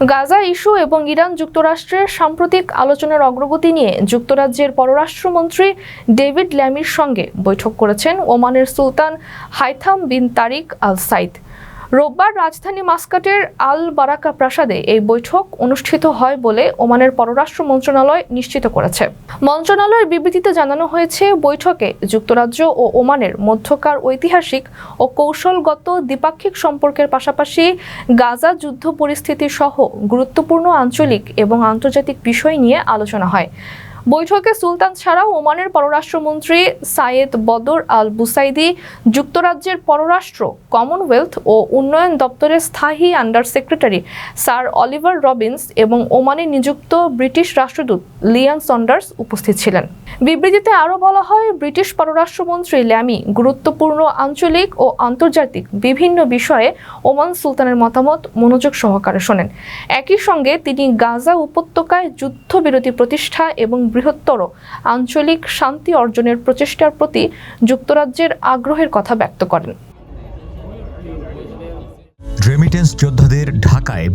Gaza issue এবং Iran যুক্তরাষ্ট্রের সাম্প্রতিক আলোচনার অগ্রগতি নিয়ে যুক্তরাজ্যের পররাষ্ট্রমন্ত্রী ডেভিড ল্যামির সঙ্গে বৈঠক করেছেন ওমানের Sultan Haitham bin Tariq al Said রোববার রাজধানী মাস্কাটের আল বারাকা প্রাসাদে এই বৈঠক অনুষ্ঠিত হয় বলে ওমানের পররাষ্ট্র মন্ত্রণালয় নিশ্চিত করেছে। মন্ত্রণালয়ের বিবৃতিতে জানানো হয়েছে, বৈঠকে যুক্তরাজ্য ও ওমানের মধ্যকার ঐতিহাসিক ও কৌশলগত দ্বিপাক্ষিক সম্পর্কের পাশাপাশি গাজা যুদ্ধ পরিস্থিতি সহ গুরুত্বপূর্ণ আঞ্চলিক এবং আন্তর্জাতিক বিষয় নিয়ে আলোচনা হয়। বৈঠকে সুলতান ছাড়াও ওমানের পররাষ্ট্রমন্ত্রী সায়েদ বদর আল বুসাইদি যুক্তরাজ্যের পররাষ্ট্র কমনওয়েলথ ও উন্নয়ন দপ্তরের স্থায়ী under secretary sir Oliver Robbins এবং ওমানে নিযুক্ত ব্রিটিশ রাষ্ট্রদূত লিয়ান সন্ডার্স উপস্থিত ছিলেন। বিবৃতিতে আরও বলা হয়, ব্রিটিশ পররাষ্ট্রমন্ত্রী ল্যামি গুরুত্বপূর্ণ আঞ্চলিক ও আন্তর্জাতিক বিভিন্ন বিষয়ে ওমান সুলতানের মতামত মনোযোগ সহকারে শোনেন। একই সঙ্গে তিনি গাজা উপত্যকায় যুদ্ধবিরতি প্রতিষ্ঠা এবং বৃহত্তর আঞ্চলিক শান্তি অর্জনের প্রচেষ্টার প্রতি যুক্তরাজ্যের আগ্রহের কথা ব্যক্ত করেন।